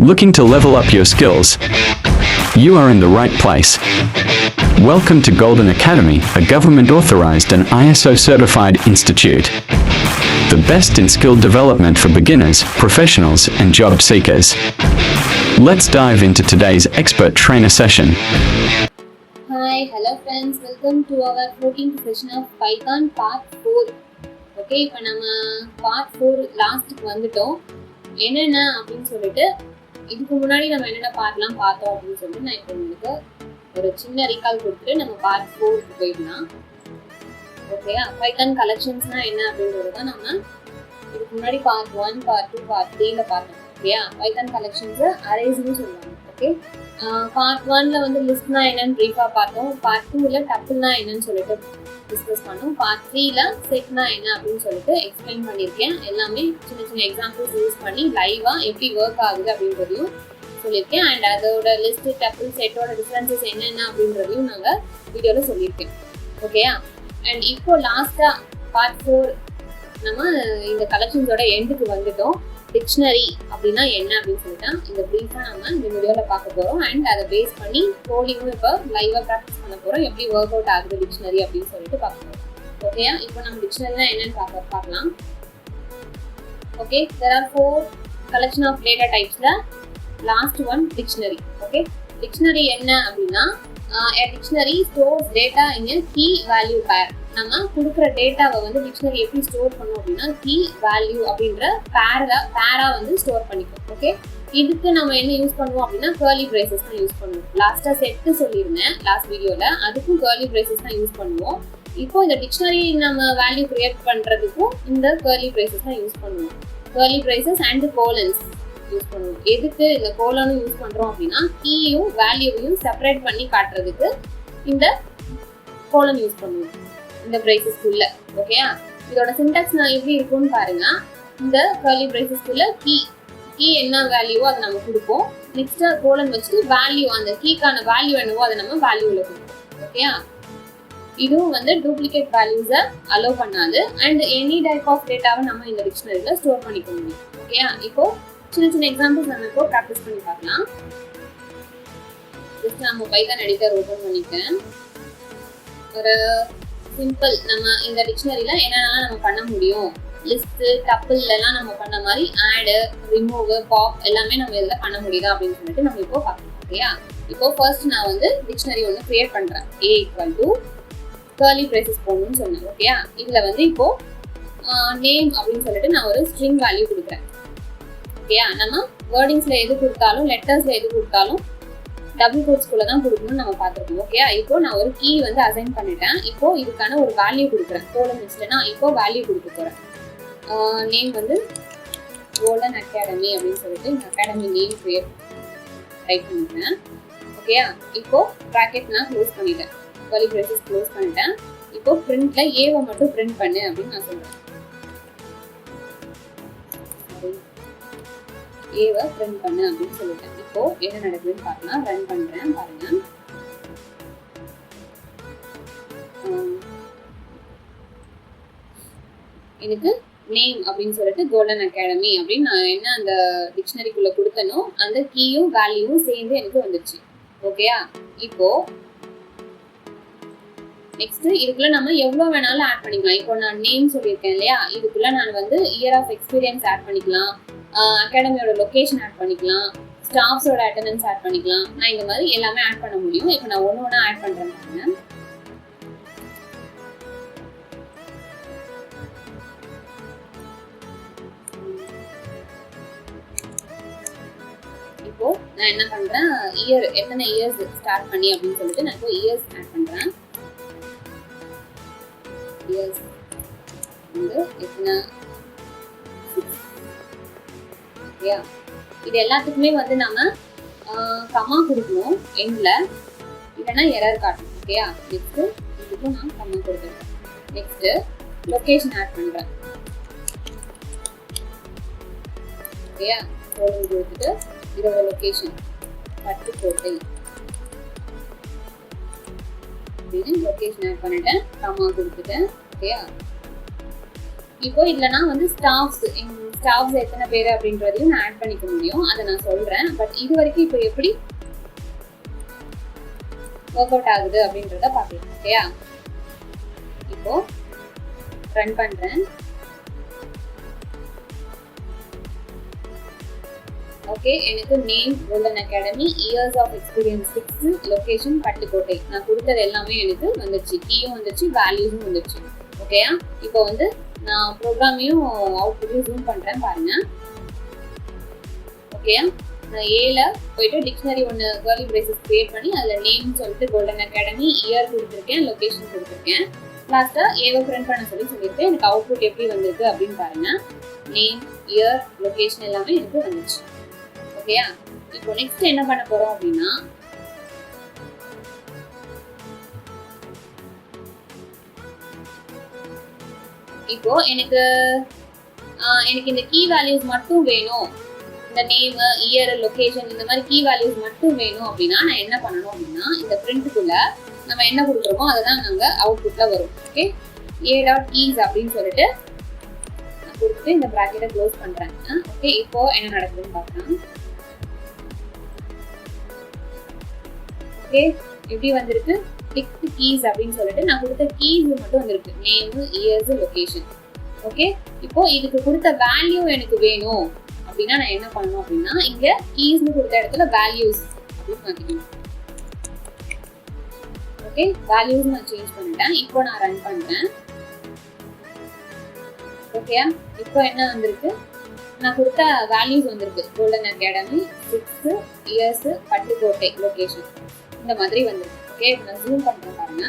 Looking to level up your skills? You are in the right place. Welcome to Golden Academy, a government authorized and ISO certified institute. The best in skill development for beginners, professionals, and job seekers. Let's dive into today's expert trainer session. Hi, hello friends, welcome to our 14th session of Python part 4. Okay இப்போ நம்ம part four லாஸ்ட்டுக்கு வந்துட்டோம் என்னென்ன அப்படின்னு சொல்லிட்டு இதுக்கு முன்னாடி நம்ம என்னென்ன பார்ட்லாம் பார்த்தோம் அப்படின்னு சொல்லிட்டு நான் இப்போ உங்களுக்கு ஒரு சின்ன ரீகால் கொடுத்துட்டு நம்ம பார்ட் ஃபோருக்கு போயிடலாம். ஓகேயா பைத்தான் கலெக்ஷன்ஸ்னா என்ன அப்படின்றது தான் நம்ம இதுக்கு முன்னாடி part one part two part த்ரீல பார்த்தோம். ஓகேயா பைத்தான் கலெக்ஷன்ஸை அரேஸ்னு சொல்லுவாங்க. ஓகே பார்ட் ஒன்ல வந்து லிஸ்ட்னா என்னன்னு ப்ரீஃபாக பார்த்தோம். பார்ட் டூல டப்புனா என்னன்னு சொல்லிட்டு டிஸ்கஸ் பண்ணோம். பார்ட் த்ரீல செட்னா என்ன அப்படின்னு சொல்லிட்டு எக்ஸ்பிளைன் பண்ணியிருக்கேன். எல்லாமே சின்ன சின்ன எக்ஸாம்பிள்ஸ் யூஸ் பண்ணி லைவா எப்படி ஒர்க் ஆகுது அப்படின்றதையும் சொல்லியிருக்கேன். அண்ட் அதோட லிஸ்ட் டப்புள் செட்டோட டிஃப்ரென்சஸ் என்னென்ன அப்படின்றதையும் நாங்கள் வீடியோவில் சொல்லியிருக்கேன். ஓகேயா அண்ட் இப்போ லாஸ்ட்டாக பார்ட் ஃபோர் நம்ம இந்த கலெக்ஷன்ஸோட எண்டுக்கு வந்துட்டோம். டிக்ஷனரி அப்படின்னா என்ன அப்படின்னு சொல்லிட்டு இந்த ப்ரீஃபாக நம்ம இந்த வீடியோவில் பார்க்க போகிறோம் அண்ட் அதை பேஸ் பண்ணி கோடிங்கும் இப்போ லைவாக ப்ராக்டிஸ் பண்ண போகிறோம் எப்படி ஒர்க் அவுட் ஆகுது டிக்ஷனரி அப்படின்னு சொல்லிட்டு பார்க்க போகிறோம் ஓகேயா இப்போ நம்ம டிக்ஷனரினா என்னன்னு பார்க்க பார்க்கலாம். Okay there are four collection of data டைப்ஸில் last one dictionary okay dictionary என்ன அப்படின்னா dictionary stores data in key value pair நம்ம கொடுக்குற டேட்டாவை வந்து டிக்ஷனரி எப்படி ஸ்டோர் பண்ணோம் அப்படின்னா கீ வேல்யூ அப்படின்ற பேரா பேரா வந்து ஸ்டோர் பண்ணிக்கும் ஓகே இதுக்கு நம்ம என்ன யூஸ் பண்ணுவோம் அப்படின்னா கேர்லி ப்ரைசஸ் தான் யூஸ் பண்ணுவோம். லாஸ்ட்டாக செட்டு சொல்லியிருந்தேன் லாஸ்ட் வீடியோவில் அதுக்கும் கேர்லி ப்ரைசஸ் தான் யூஸ் பண்ணுவோம். இப்போ இந்த டிக்ஷனரி நம்ம வேல்யூ கிரியேட் பண்ணுறதுக்கும் இந்த கேர்லி ப்ரைசஸ் தான் யூஸ் பண்ணுவோம். Curly braces and colons use பண்ணுவோம். எதுக்கு இந்த கோலனும் யூஸ் பண்ணுறோம் அப்படின்னா கீயும் வேல்யூவையும் செப்பரேட் பண்ணி காட்டுறதுக்கு இந்த கோலன் யூஸ் பண்ணுவோம். இந்த பிரேசஸ்க்குள்ள ஓகேயா இதோட சின்டாக்ஸ் நான் எப்படி இருக்கும்னு பாருங்க. இந்த கர்லி பிரேசஸ்க்குள்ள கீ கீ என்ன வேல்யூவோ அதை நம்ம கொடுப்போம். நெக்ஸ்ட் கோலன் வச்சுட்டு வேல்யூ அந்த கீக்கான வேல்யூ என்னவோ அதை நம்ம வேல்யூவில் கொடுப்போம் ஓகேயா இதுவும் வந்து டூப்ளிகேட் வேல்யூஸை அலோவ் பண்ணாது. அண்ட் எனி டைப் ஆஃப் டேட்டாவை நம்ம இந்த டிக்ஷனரியில் ஸ்டோர் பண்ணிக்க முடியும் ஓகேயா இப்போ சின்ன சின்ன எக்ஸாம்பிள்ஸ் நம்ம இப்போ ப்ராக்டிஸ் பண்ணி பார்க்கலாம். ஜஸ்ட் நம்ம பைத்தான் எடிட்டர் ஓப்பன் பண்ணிக்கிறேன் ஒரு சிம்பிள் நம்ம இந்த டிக்ஷனரியில என்னென்னலாம் நம்ம பண்ண முடியும்? லிஸ்ட்டு டப்பிள்லாம் நம்ம பண்ண மாதிரி ஆடு ரிமூவ் பாப் எல்லாமே நம்ம இதில் பண்ண முடியுதா அப்படின்னு சொல்லிட்டு நம்ம இப்போ பார்க்கணும் ஓகேயா இப்போ ஃபர்ஸ்ட் நான் வந்து டிக்ஷனரி ஒன்று க்ரியேட் பண்ணுறேன் A equal to curly braces போடணும்னு சொன்னேன் ஓகேயா இதில் வந்து இப்போ நேம் அப்படின்னு சொல்லிட்டு நான் ஒரு ஸ்ட்ரிங் வேல்யூ கொடுக்குறேன் ஓகேயா நம்ம வேர்டிங்ஸில் எது கொடுத்தாலும் லெட்டர்ஸில் எது கொடுத்தாலும் டபுள் கோட்ஸ்குள்ள தான் கொடுக்கணும்னு நம்ம பார்த்துருக்கோம். ஓகே இப்போ நான் ஒரு கீ வந்து அசைன் பண்ணிட்டேன். இப்போ இதுக்கான ஒரு வேல்யூ கொடுக்குறேன். கோலம் லிஸ்ட்னா இப்போ வேல்யூ கொடுக்க போகிறேன் நேம் வந்து கோலன் அகாடமி அப்படின்னு சொல்லிட்டு இந்த அகாடமி நேம் கிரியேட் டைப் பண்ணிக்கிறேன் ஓகேயா இப்போ ப்ராக்கெட் நான் க்ளோஸ் பண்ணிட்டேன். வலி ப்ரெசஸ் க்ளோஸ் பண்ணிட்டேன். இப்போ பிரிண்ட்ல ஏவை மட்டும் பிரிண்ட் பண்ணு அப்படின்னு நான் சொல்றேன். ஏவை பிரிண்ட் பண்ணு அப்படின்னு சொல்லிட்டேன். இப்போ என்ன நடக்குதுன்னு பாருங்க. ரன் பண்றேன் பாருங்க. எனக்கு நேம் அப்படின்னு சொல்லிட்டு கோல்டன் அகாடமி அப்படின்னு நான் என்ன அந்த டிக்ஷனரிக்குள்ள கொடுத்தனோ அந்த கீயும் வேல்யூவும் சேர்ந்து எனக்கு வந்துச்சு ஓகேயா இப்போ நெக்ஸ்ட் இதுக்குள்ள நம்ம எவ்வளவு வேணாலும் ஆட் பண்ணிக்கலாம். இப்போ நான் நேம் சொல்லியிருக்கேன் இல்லையா? இதுக்குள்ள நான் வந்து இயர் ஆஃப் எக்ஸ்பீரியன்ஸ் ஆட் பண்ணிக்கலாம். அகாடமியோட லொக்கேஷன் ஆட் பண்ணிக்கலாம். ஸ்டாஃப்ஸோட அட்டண்டன்ஸ் ஆட் பண்ணிக்கலாம். நான் இந்த மாதிரி எல்லாமே ஆட் பண்ண முடியும். இப்போ நான் ஒன்று ஒன்றா ஆட் பண்ணுறேன் பாருங்க. இப்போ நான் என்ன பண்றேன்? இயர் எத்தனை இயர்ஸ் ஸ்டார்ட் பண்ணி அப்படின்னு சொல்லிட்டு நான் இப்போ இயர்ஸ் ஆட் பண்றேன். இயர்ஸ் வந்து எத்தனை? ஓகேயா இது எல்லாத்துக்குமே வந்து நம்ம கமா கொடுக்கணும் எண்ட்ல இல்லைன்னா எரர் காட்டணும் ஓகேயா நெக்ஸ்ட்டு இதுக்கும் நான் கமா கொடுக்குறேன் நெக்ஸ்ட்டு லொக்கேஷன் ஆட் பண்ணுறேன் ஓகேயா கோலம் கொடுத்துட்டு இதோட லொக்கேஷன் பட்டுக்கோட்டை அப்படின்னு லொக்கேஷன் ஆட் பண்ணிட்டேன் கமா கொடுத்துட்டேன் ஓகேயா இப்போ இல்லைன்னா நான் வந்து ஸ்டாஃப்ஸ் ஸ்டாஃப்ஸ் எத்தனை பேர் அப்படின்றதையும் நான் ஆட் பண்ணிக்க முடியும். அதை நான் சொல்றேன். பட் இது வரைக்கும் இப்போ எப்படி ஒர்க் அவுட் ஆகுது அப்படின்றத பார்க்கலாம் ஓகேயா இப்போ ரன் பண்றேன். ஓகே எனக்கு name golden academy years of experience six location Pattukkottai நான் கொடுத்தது எல்லாமே எனக்கு வந்துச்சு கீயும் வந்துச்சு வேல்யூஸும் வந்துச்சு ஓகேயா இப்போ வந்து நான் ப்ரோக்ராமையும் அவுட்புட்டையும் ஜூம் பண்ணுறேன் பாருங்க. ஓகே நான் ஏல போயிட்டு டிக்ஷனரி ஒன்று கேர்லி பிரைசஸ் கிரியேட் பண்ணி அதில் நேம் சொல்லிட்டு கோல்டன் அகாடமி இயர் கொடுத்துருக்கேன் லொக்கேஷன் கொடுத்துருக்கேன். லாஸ்ட்டாக ஏவை பிரிண்ட் பண்ண சொல்லி சொல்லியிருக்கேன் எனக்கு அவுட்புட் எப்படி வந்திருக்கு அப்படின்னு பாருங்க. நேம் இயர் லொக்கேஷன் எல்லாமே எனக்கு வந்துச்சு. ஓகேயா இப்போ நெக்ஸ்ட் என்ன பண்ண போகிறோம் அப்படின்னா இப்போ எனக்கு எனக்கு இந்த கீ வேல்யூஸ் மட்டும் வேணும். இந்த நேம் இயர் லொகேஷன் இந்த மாதிரி கீ வேல்யூஸ் மட்டும் வேணும் அப்படின்னா நான் என்ன பண்ணணும் அப்படின்னா இந்த பிரிண்ட்டுக்குள்ள நம்ம என்ன கொடுக்குறோமோ அதை தான் நாங்கள் அவுட்புட்டில் வரும். ஓகே ஏ டாட் கீஸ் அப்படின்னு சொல்லிட்டு நான் கொடுத்துட்டு இந்த ப்ராக்கெட்டை க்ளோஸ் பண்ணுறேன் ஓகே இப்போ என்ன நடக்குதுன்னு பார்க்கலாம். ஓகே எப்படி வந்திருக்கு? டிக் கீஸ் அப்படின்னு சொல்லிட்டு நான் கொடுத்த கீஸ் மட்டும் வந்திருக்கு. நேம் இயர்ஸ் லொக்கேஷன் ஓகே இப்போ இதுக்கு கொடுத்த வேல்யூ எனக்கு வேணும். அப்படின்னா நான் என்ன பண்ணணும் அப்படின்னா இங்க கீஸ்னு கொடுத்த இடத்துல வேல்யூஸ் அப்படின்னு மாத்திக்கணும். ஓகே வேல்யூஸ் நான் சேஞ்ச் பண்ணிட்டேன். இப்போ நான் ரன் பண்றேன். ஓகேயா இப்போ என்ன வந்திருக்கு? நான் கொடுத்த வேல்யூஸ் வந்திருக்கு. Golden Academy six years Pattukkottai location இந்த மாதிரி வந்திருக்கு. ஓகே நான் ஜூம் பண்றேன் பாருங்க.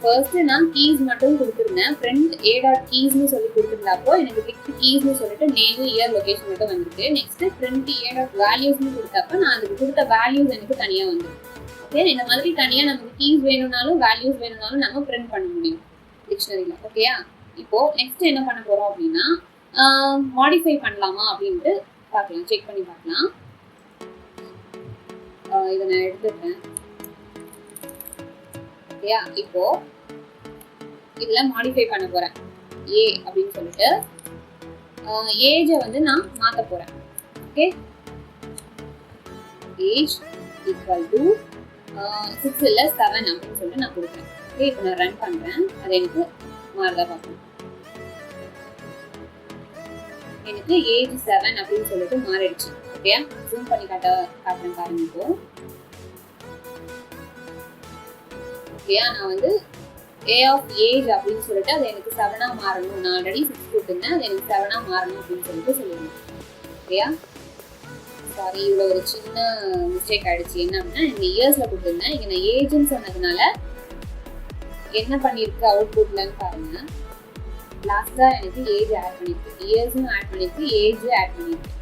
ஃபர்ஸ்ட் நான் கீஸ் மட்டும் கொடுத்துருந்தேன். ஃப்ரெண்ட் ஏ டாட் கீஸ்னு சொல்லி கொடுத்துருந்தப்போ எனக்கு பிக் கீஸ்னு சொல்லிட்டு நேம் இயர் லொகேஷன் மட்டும் வந்திருக்கு. நெக்ஸ்ட் ஃப்ரெண்ட் ஏ டாட் வேல்யூஸ்னு கொடுத்தப்ப நான் அதுக்கு கொடுத்த வேல்யூஸ் எனக்கு தனியாக வந்திருக்கு. ஓகே இந்த மாதிரி தனியாக நமக்கு கீஸ் வேணும்னாலும் வேல்யூஸ் வேணும்னாலும் நம்ம பிரிண்ட் பண்ண முடியும். டிக்ஷனரியில் ஓகேயா இப்போ நெக்ஸ்ட் என்ன பண்ண போகிறோம் அப்படின்னா மாடிஃபை பண்ணலாமா அப்படின்ட்டு பார்க்கலாம். செக் பண்ணி பார்க்கலாம். இதை நான் எடுத்துடுறேன் ஓகேயா? இப்போ இதில் மாடிஃபை பண்ண போகிறேன் ஏ அப்படின்னு சொல்லிட்டு ஏஜை வந்து நான் மாற்ற போகிறேன் okay age equal to six இல்லை செவன் அப்படின்னு சொல்லிட்டு நான் கொடுக்குறேன் ஓகே இப்போ நான் ரன் பண்ணுறேன் அது எனக்கு மாறுதா பார்க்கணும். எனக்கு ஏஜ் செவன் அப்படின்னு சொல்லிட்டு மாறிடுச்சு. ஓகே. ஜூம் பண்ணி காட்ட காட்டுறேன் பாருங்க இப்போ. ஓகேயா நான் வந்து ஏ ஆஃப் ஏஜ் அப்படின்னு சொல்லிட்டு அது எனக்கு செவனாக மாறணும். நான் ஆல்ரெடி சிக்ஸ் கொடுத்துருந்தேன் அது எனக்கு செவனாக மாறணும் அப்படின்னு சொல்லிட்டு சொல்லியிருந்தேன் ஓகேயா சாரி இவ்வளோ ஒரு சின்ன மிஸ்டேக் ஆயிடுச்சு. என்ன அப்படின்னா இந்த இயர்ஸில் கொடுத்துருந்தேன் இங்கே நான் ஏஜ்னு சொன்னதுனால என்ன பண்ணிருக்கு அவுட்புட்லன்னு பாருங்க. லாஸ்ட்டாக எனக்கு ஏஜ் ஆட் பண்ணிருக்கு இயர்ஸும் ஆட் பண்ணியிருக்கு. ஏஜும் ஆட் பண்ணியிருக்கு.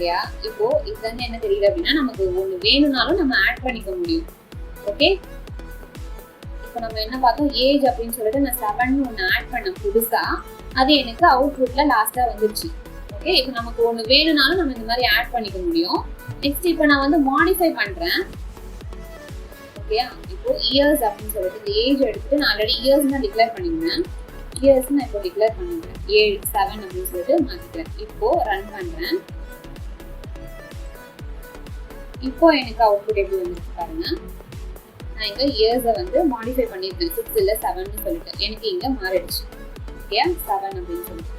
இல்லையா? இப்போ இதுல இருந்து என்ன தெரியுது அப்படின்னா நமக்கு ஒண்ணு வேணும்னாலும் நம்ம ஆட் பண்ணிக்க முடியும். ஓகே இப்போ நம்ம என்ன பார்த்தோம்? ஏஜ் அப்படின்னு சொல்லிட்டு நான் செவன் ஒன்று ஆட் பண்ண புதுசா. அது எனக்கு அவுட்புட்ல லாஸ்டா வந்துருச்சு. ஓகே இப்போ நமக்கு ஒன்று வேணும்னாலும் நம்ம இந்த மாதிரி ஆட் பண்ணிக்க முடியும். நெக்ஸ்ட் இப்போ நான் வந்து மாடிஃபை பண்றேன். ஓகேயா இப்போ இயர்ஸ் அப்படின்னு சொல்லிட்டு இந்த ஏஜ் எடுத்துட்டு நான் ஆல்ரெடி இயர்ஸ் தான் டிக்ளேர் பண்ணியிருந்தேன் இயர்ஸ் நான் இப்போ டிக்ளேர் பண்ணிக்கிறேன் ஏழு செவன் அப்படின்னு சொல்லிட்டு மாற்றிக்கிறேன் இப்போ ரன் பண்றேன். இப்போ எனக்கு அவுட்புட் எப்படி வந்துருக்கு பாருங்க. நான் இங்க இயர்ஸை வந்து மாடிஃபை பண்ணியிருக்கேன். சிக்ஸ் இல்லை செவன் சொல்லிட்டு. எனக்கு இங்க மாறிடுச்சு. ஓகே செவன் அப்படின்னு சொல்லிட்டு.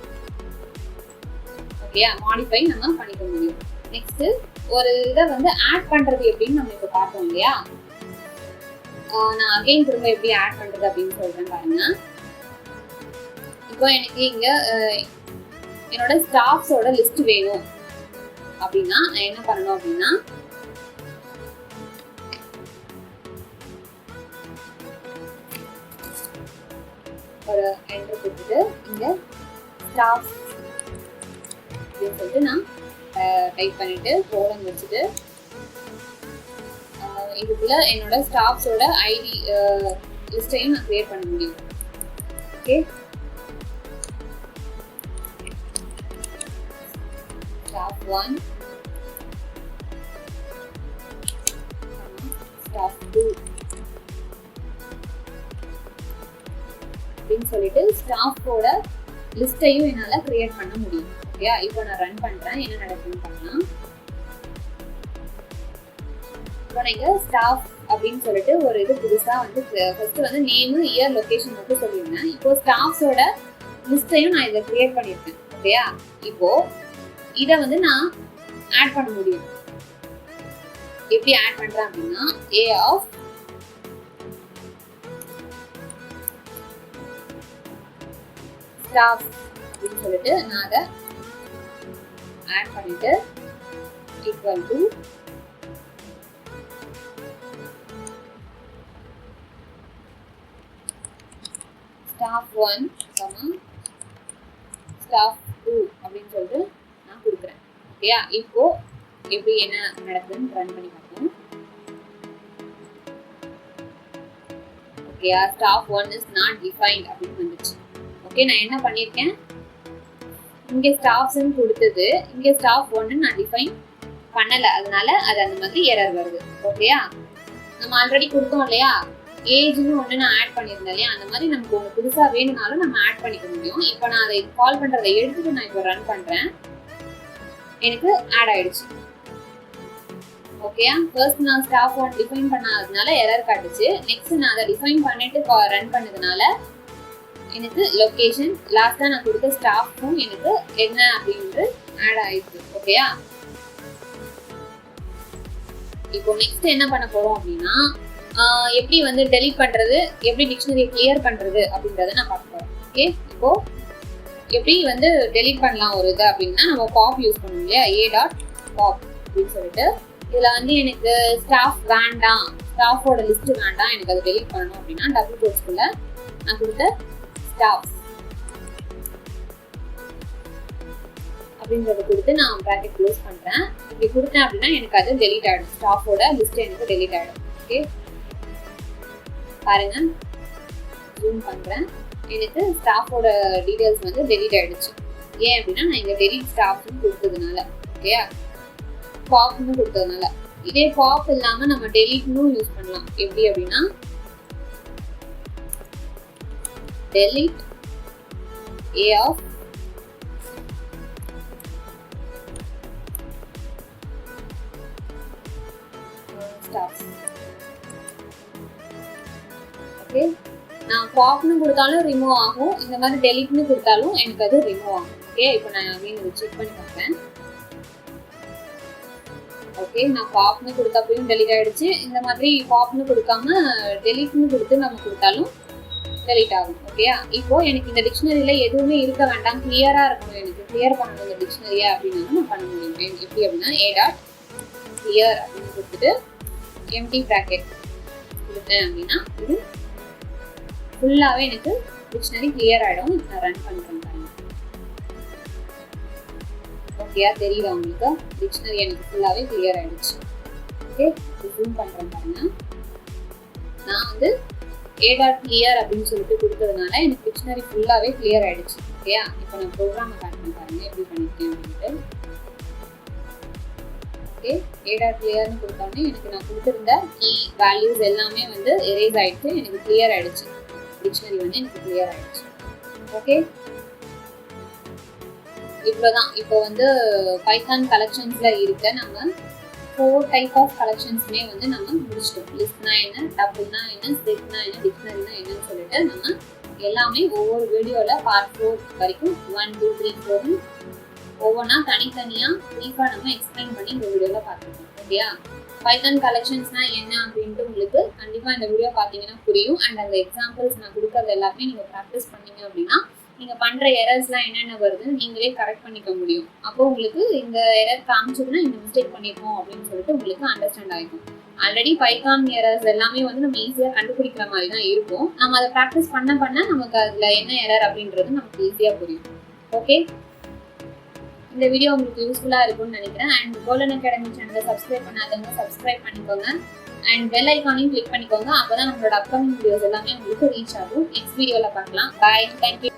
ஓகேயா மாடிஃபை நம்ம பண்ணிக்க முடியும். நெக்ஸ்ட் ஒரு இதை வந்து ஆட் பண்றது எப்படின்னு நம்ம இப்போ பார்த்தோம் இல்லையா? நான் அகைன் திரும்ப எப்படி ஆட் பண்றது அப்படின்னு சொல்றேன் பாருங்க. இப்போ எனக்கு இங்க என்னோட ஸ்டாஃப்ஸோட லிஸ்ட் வேணும். அப்படின்னா நான் என்ன பண்ணணும் அப்படின்னா கொடுத்துட்டு இந்த ஸ்டாஃப் அப்படின்னு சொல்லிட்டு நான் டைப் பண்ணிவிட்டு கோலம் வச்சுட்டு இதுக்குள்ளே இதுக்குள்ள என்னோட ஸ்டாஃப்ஸோட ஐடி லிஸ்ட்டையும் நான் க்ரியேட் பண்ண முடியும். Okay staff one staff two அப்படின்னு சொல்லிட்டு ஸ்டாஃபோட லிஸ்ட்டையும் என்னால் கிரியேட் பண்ண முடியும். ஓகே இப்போ நான் ரன் பண்ணுறேன் என்ன நடக்குதுன்னு பார்க்கலாம். இப்போ நீங்கள் ஸ்டாஃப் அப்படின்னு சொல்லிட்டு ஒரு இது புதுசாக வந்து ஃபர்ஸ்ட் வந்து நேமு இயர் லொக்கேஷன் மட்டும் சொல்லியிருந்தேன் இப்போ ஸ்டாஃப்ஸோட லிஸ்ட்டையும் நான் இதை கிரியேட் பண்ணியிருக்கேன். ஓகேயா இப்போ இதை வந்து நான் ஆட் பண்ண முடியும். எப்படி ஆட் பண்றேன் அப்படின்னா ஏ ஆஃப் ஸ்டாஃப் அப்படின்னு சொல்லிட்டு நான் அதை ஆட் பண்ணிட்டு equal to staff one comma staff two அப்படின்னு சொல்லிட்டு நான் கொடுக்குறேன். ஓகேயா இப்போ எப்படி என்ன நடக்குதுன்னு ரன் பண்ணி பார்ப்போம் ஓகேயா staff one is not defined அப்படின்னு வந்துச்சு. ஓகே நான் என்ன பண்ணியிருக்கேன் இங்கே ஸ்டாஃப்ஸ்ன்னு கொடுத்தது. இங்கே ஸ்டாஃப் ஒன்று நான் டிஃபைன் பண்ணலை. அதனால அது அந்த மாதிரி எரர் வருது. ஓகேயா நம்ம ஆல்ரெடி கொடுத்தோம் இல்லையா? ஏஜ்னு ஒன்று நான் ஆட் பண்ணியிருந்தேன் இல்லையா? அந்த மாதிரி நமக்கு ஒன்று புதுசாக வேணும்னாலும் நம்ம ஆட் பண்ணிக்க முடியும். இப்போ நான் அதை கால் பண்ணுறதை எடுத்துட்டு நான் இப்போ ரன் பண்ணுறேன் எனக்கு ஆட் ஆயிடுச்சு. ஓகேயா ஃபர்ஸ்ட் நான் ஸ்டாஃப் ஒன் டிஃபைன் பண்ணாததுனால எரர் காட்டுச்சு. நெக்ஸ்ட் நான் அதை டிஃபைன் பண்ணிட்டு ரன் பண்ணதுனால எனக்கு லொக்கேஷன் லாஸ்ட்டாக நான் கொடுத்த ஸ்டாஃப்பும் எனக்கு என்ன அப்படின்ட்டு ஆட் ஆயிடுச்சு ஓகேயா இப்போ நெக்ஸ்ட் என்ன பண்ண போகிறோம் அப்படின்னா எப்படி வந்து டெலிட் பண்ணுறது எப்படி டிக்ஷனரியை கிளியர் பண்ணுறது அப்படின்றத நான் பார்க்க ஓகே இப்போ எப்படி வந்து டெலிட் பண்ணலாம் ஒரு இது அப்படின்னா நம்ம பாப் யூஸ் பண்ணோம் இல்லையா? ஏ டாட் பாப் அப்படின்னு சொல்லிட்டு இதில் வந்து எனக்கு ஸ்டாஃப் வேண்டாம் ஸ்டாஃபோட லிஸ்ட் வேண்டாம் எனக்கு அதை டெலிட் பண்ணணும் அப்படின்னா டபுள் கோட்ஸ்குள்ள நான் கொடுத்த ஸ்டாஃப் அப்படின்றத கொடுத்து நான் ப்ராக்கெட் க்ளோஸ் பண்ணுறேன் இப்படி கொடுத்தேன் அப்படின்னா எனக்கு அது டெலிட் ஆகிடும் ஸ்டாஃபோட லிஸ்ட் எனக்கு டெலிட் ஆகிடும் ஓகே பாருங்க. ஜூம் பண்ணுறேன் எனக்கு ஸ்டாஃபோட டீட்டெயில்ஸ் வந்து டெலிட் ஆகிடுச்சு ஏன் அப்படின்னா நான் இங்கே டெலிட் ஸ்டாஃப்னு கொடுத்ததுனால. ஓகேயா பாப்னு கொடுத்ததுனால. இதே பாப் இல்லாமல் நம்ம டெலிட்னும் யூஸ் பண்ணலாம். எப்படி அப்படின்னா delete A of staff okay நான் பாப்னு கொடுத்தாலும் ரிமூவ் ஆகும். இந்த மாதிரி டெலிட்னு கொடுத்தாலும் எனக்கு அது ரிமூவ் ஆகும். ஓகே இப்போ நான் அகைன் இதை செக் பண்ணி பார்க்குறேன். ஓகே நான் பாப்னு கொடுத்தப்பையும் டெலிட் ஆகிடுச்சு இந்த மாதிரி பாப்னு கொடுக்காம டெலிட்னு கொடுத்து நம்ம கொடுத்தாலும் டெலிட் ஆகும் ஓகேயா இப்போ எனக்கு இந்த டிக்ஷனரியில எதுவுமே இருக்க வேண்டாம் கிளியரா இருக்கணும் எனக்கு கிளியர் பண்ணணும் இந்த டிக்ஷனரியா அப்படின்னு நான் பண்ண முடியும். எப்படி அப்படின்னா ஏ டாட் கிளியர் அப்படின்னு கொடுத்துட்டு எம்டி ப்ராக்கெட் கொடுத்தேன் அப்படின்னா இது ஃபுல்லாகவே எனக்கு டிக்ஷனரி கிளியர் ஆகிடும் நான் ரன் பண்ணுறேன் ஓகேயா தெரியுதா உங்களுக்கு? டிக்ஷனரி எனக்கு ஃபுல்லாகவே கிளியர் ஆகிடுச்சு ஓகே ஜூம் பண்ணுறேன் பாருங்க. நான் வந்து ஏ டாட் கிளியர் அப்படின்னு சொல்லிட்டு கொடுத்ததுனால எனக்கு டிக்ஷனரி ஃபுல்லாகவே கிளியர் ஆகிடுச்சு ஓகேயா இப்போ நான் ப்ரோக்ராமை காட்டுறேன் பாருங்க. எப்படி பண்ணியிருக்கேன் அப்படின்ட்டு. ஓகே ஏடா கிளியர்னு கொடுத்தோன்னே எனக்கு நான் கொடுத்துருந்த கீ வேல்யூஸ் எல்லாமே வந்து எரேஸ் ஆகிட்டு எனக்கு கிளியர் ஆகிடுச்சு டிக்ஷனரி வந்து எனக்கு கிளியர் ஆகிடுச்சு ஓகே இவ்வளோதான் இப்போ வந்து பைத்தான் கலெக்ஷன்ஸில் இருக்க நம்ம ஃபோர் டைப் ஆஃப் கலெக்ஷன்ஸுமே வந்து நம்ம முடிச்சிட்டோம். லிஸ்ட்னா என்ன டபுள்னா என்ன ஸ்டெப்னா என்ன டிக்ஷனரினா என்னன்னு சொல்லிட்டு நம்ம எல்லாமே ஒவ்வொரு வீடியோவில் பார்ட் ஃபோர் வரைக்கும் ஒன் டூ த்ரீ ஃபோர்னு ஒவ்வொன்றா தனித்தனியாக ப்ரீஃபாக நம்ம எக்ஸ்பிளைன் பண்ணி இந்த வீடியோவில் பார்த்துருக்கோம் ஓகேயா பைத்தன் கலெக்ஷன்ஸ்னால் என்ன அப்படின்ட்டு உங்களுக்கு கண்டிப்பாக இந்த வீடியோ பார்த்தீங்கன்னா புரியும். அண்ட் அந்த எக்ஸாம்பிள்ஸ் நான் கொடுக்குறது எல்லாமே நீங்கள் ப்ராக்டிஸ் பண்ணீங்க அப்படின்னா நீங்கள் பண்ணுற எரர்ஸ்லாம் என்னென்ன வருதுன்னு நீங்களே கரெக்ட் பண்ணிக்க முடியும். அப்போ உங்களுக்கு இந்த எரர் காமிச்சதுன்னா இந்த மிஸ்டேக் பண்ணியிருக்கோம் அப்படின்னு சொல்லிட்டு உங்களுக்கு அண்டர்ஸ்டாண்ட் ஆகிக்கும் ஆல்ரெடி பைகாம் எரர்ஸ் எல்லாமே வந்து நம்ம ஈஸியாக கண்டுபிடிக்கிற மாதிரி தான் இருக்கும். நம்ம அதை ப்ராக்டிஸ் பண்ண பண்ண நமக்கு அதில் என்ன எரர் அப்படின்றது நமக்கு ஈஸியாக புரியும். ஓகே இந்த வீடியோ உங்களுக்கு யூஸ்ஃபுல்லாக இருக்கும்னு நினைக்கிறேன். அண்ட் கோலன் அகாடமி சேனலை சப்ஸ்கிரைப் பண்ணாதவங்க சப்ஸ்கிரைப் பண்ணிக்கோங்க. அண்ட் பெல் ஐக்கானையும் கிளிக் பண்ணிக்கோங்க. அப்போ தான் நம்மளோட அப்கமிங் வீடியோஸ் எல்லாமே உங்களுக்கு ரீச் ஆகும். நெக்ஸ்ட் வீடியோவில் பார்க்கலாம். Bye thank you